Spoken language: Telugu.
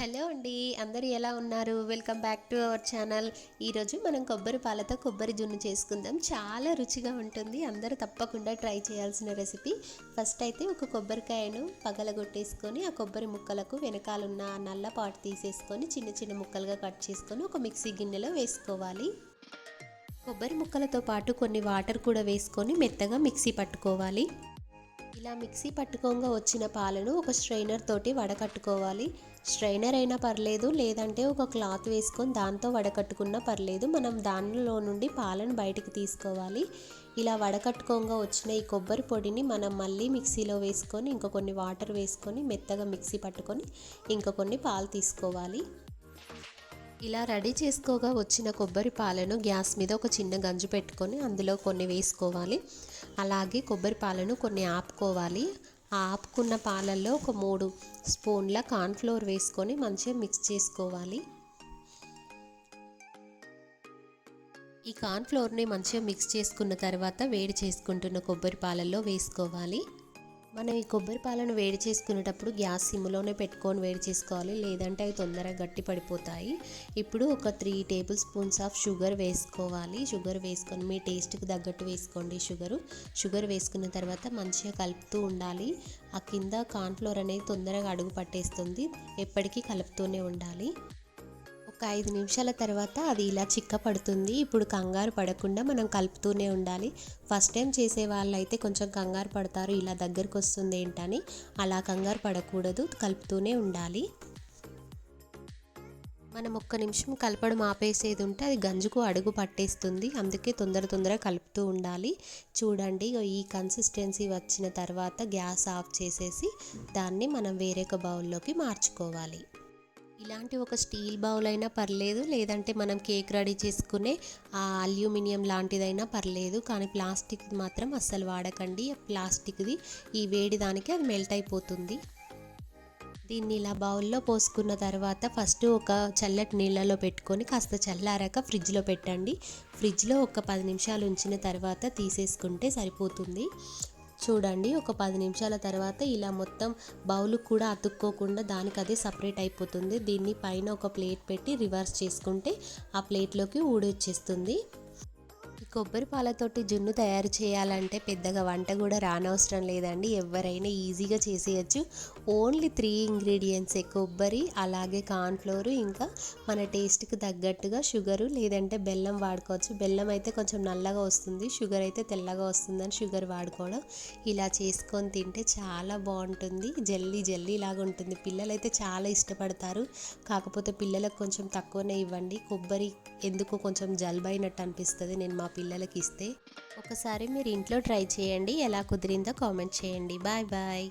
హలో అండి అందరూ ఎలా ఉన్నారు? Welcome back to our channel. ఈరోజు మనం కొబ్బరి పాలతో కొబ్బరి జున్ను చేసుకుందాం. చాలా రుచిగా ఉంటుంది. అందరూ తప్పకుండా ట్రై చేయాల్సిన రెసిపీ. ఫస్ట్ అయితే ఒక కొబ్బరికాయను పగలగొట్టేసుకొని ఆ కొబ్బరి ముక్కలకు వెనకాలన్న నల్ల పాటు తీసేసుకొని చిన్న చిన్న ముక్కలుగా కట్ చేసుకొని ఒక మిక్సీ గిన్నెలో వేసుకోవాలి. కొబ్బరి ముక్కలతో పాటు కొన్ని వాటర్ కూడా వేసుకొని మెత్తగా మిక్సీ పట్టుకోవాలి. ఇలా మిక్సీ పట్టుకోగా వచ్చిన పాలను ఒక స్ట్రైనర్ తోటి వడకట్టుకోవాలి. స్ట్రైనర్ అయినా పర్లేదు లేదంటే ఒక క్లాత్ వేసుకొని దాంతో వడకట్టుకున్నా పర్లేదు మనం దానిలో నుండి పాలను బయటికి తీసుకోవాలి. ఇలా వడకట్టుకోగా వచ్చిన ఈ కొబ్బరి పొడిని మనం మళ్ళీ మిక్సీలో వేసుకొని ఇంకా కొన్ని వాటర్ వేసుకొని మెత్తగా మిక్సీ పట్టుకొని ఇంకా కొన్ని పాలు తీసుకోవాలి. ఇలా రెడీ చేసుకోగా వచ్చిన కొబ్బరి పాలను గ్యాస్ మీద ఒక చిన్న గంజు పెట్టుకొని అందులో కొన్ని వేసుకోవాలి. అలాగే కొబ్బరి పాలను కొన్ని ఆపుకోవాలి. ఆ ఆపుకున్న పాలల్లో ఒక మూడు స్పూన్ల కార్న్ఫ్లోర్ వేసుకొని మంచిగా మిక్స్ చేసుకోవాలి. ఈ కార్న్ఫ్లోర్ని మంచిగా మిక్స్ చేసుకున్న తర్వాత వేడి చేసుకుంటున్న కొబ్బరి పాలల్లో వేసుకోవాలి. మనం ఈ కొబ్బరి పాలను వేడి చేసుకునేటప్పుడు గ్యాస్ సిమ్లోనే పెట్టుకొని వేడి చేసుకోవాలి. లేదంటే అవి తొందరగా గట్టి పడిపోతాయి. ఇప్పుడు ఒక three tablespoons of sugar వేసుకోవాలి. షుగర్ వేసుకొని మీ టేస్ట్కి తగ్గట్టు వేసుకోండి షుగరు. షుగర్ వేసుకున్న తర్వాత మంచిగా కలుపుతూ ఉండాలి. ఆ కింద కార్న్ఫ్లోర్ అనేది తొందరగా అడుగు పట్టేస్తుంది. ఎప్పటికీ కలుపుతూనే ఉండాలి. ఒక ఐదు నిమిషాల తర్వాత అది ఇలా చిక్క పడుతుంది ఇప్పుడు కంగారు పడకుండా మనం కలుపుతూనే ఉండాలి. ఫస్ట్ టైం చేసే వాళ్ళైతే కొంచెం కంగారు పడతారు. ఇలా దగ్గరకు వస్తుంది ఏంటని. అలా కంగారు పడకూడదు. కలుపుతూనే ఉండాలి. మనం ఒక్క నిమిషం కలపడం ఆపేసేది ఉంటే అది గంజుకు అడుగు పట్టేస్తుంది. అందుకే తొందర తొందర కలుపుతూ ఉండాలి. చూడండి ఈ కన్సిస్టెన్సీ వచ్చిన తర్వాత గ్యాస్ ఆఫ్ చేసేసి దాన్ని మనం వేరే ఒక బౌల్లోకి మార్చుకోవాలి. ఇలాంటి ఒక స్టీల్ బౌల్ అయినా పర్లేదు లేదంటే మనం కేక్ రెడీ చేసుకునే ఆ అల్యూమినియం లాంటిదైనా పర్లేదు కానీ ప్లాస్టిక్ మాత్రం అస్సలు వాడకండి. ప్లాస్టిక్ది ఈ వేడి దానికి అది మెల్ట్ అయిపోతుంది. దీన్ని ఇలా బౌల్లో పోసుకున్న తర్వాత ఫస్ట్ ఒక చల్లటి నీళ్ళలో పెట్టుకొని కాస్త చల్లారాక ఫ్రిడ్జ్లో పెట్టండి. ఫ్రిడ్జ్లో ఒక పది నిమిషాలు ఉంచిన తర్వాత తీసేసుకుంటే సరిపోతుంది. చూడండి. ఒక పది నిమిషాల తర్వాత ఇలా మొత్తం బౌల్ కూడా అతుక్కోకుండా దానికి అదే సపరేట్ అయిపోతుంది. దీన్ని పైన ఒక ప్లేట్ పెట్టి రివర్స్ చేసుకుంటే ఆ ప్లేట్లోకి ఊడొచ్చేస్తుంది. కొబ్బరి పాలతోటి జున్ను తయారు చేయాలంటే పెద్దగా వంట కూడా రానవసరం లేదండి. ఎవరైనా ఈజీగా చేసేయచ్చు. ఓన్లీ త్రీ ఇంగ్రీడియంట్సే కొబ్బరి అలాగే కార్న్ఫ్లోర్ ఇంకా మన టేస్ట్కి తగ్గట్టుగా షుగరు లేదంటే బెల్లం వాడుకోవచ్చు. బెల్లం అయితే కొంచెం నల్లగా వస్తుంది షుగర్ అయితే తెల్లగా వస్తుందని షుగర్ వాడుకోవడం. ఇలా చేసుకొని తింటే చాలా బాగుంటుంది. జల్లీ జల్లీ లాగా ఉంటుంది. పిల్లలు అయితే చాలా ఇష్టపడతారు. కాకపోతే పిల్లలకు కొంచెం తక్కువనే ఇవ్వండి. కొబ్బరి ఎందుకో కొంచెం జలుబైనట్టు అనిపిస్తుంది. నేను మా పిల్లలకి ఇస్తే ఒకసారి మీరు ఇంట్లో ట్రై చేయండి. ఎలా కుదిరిందో కామెంట్ చేయండి. Bye bye.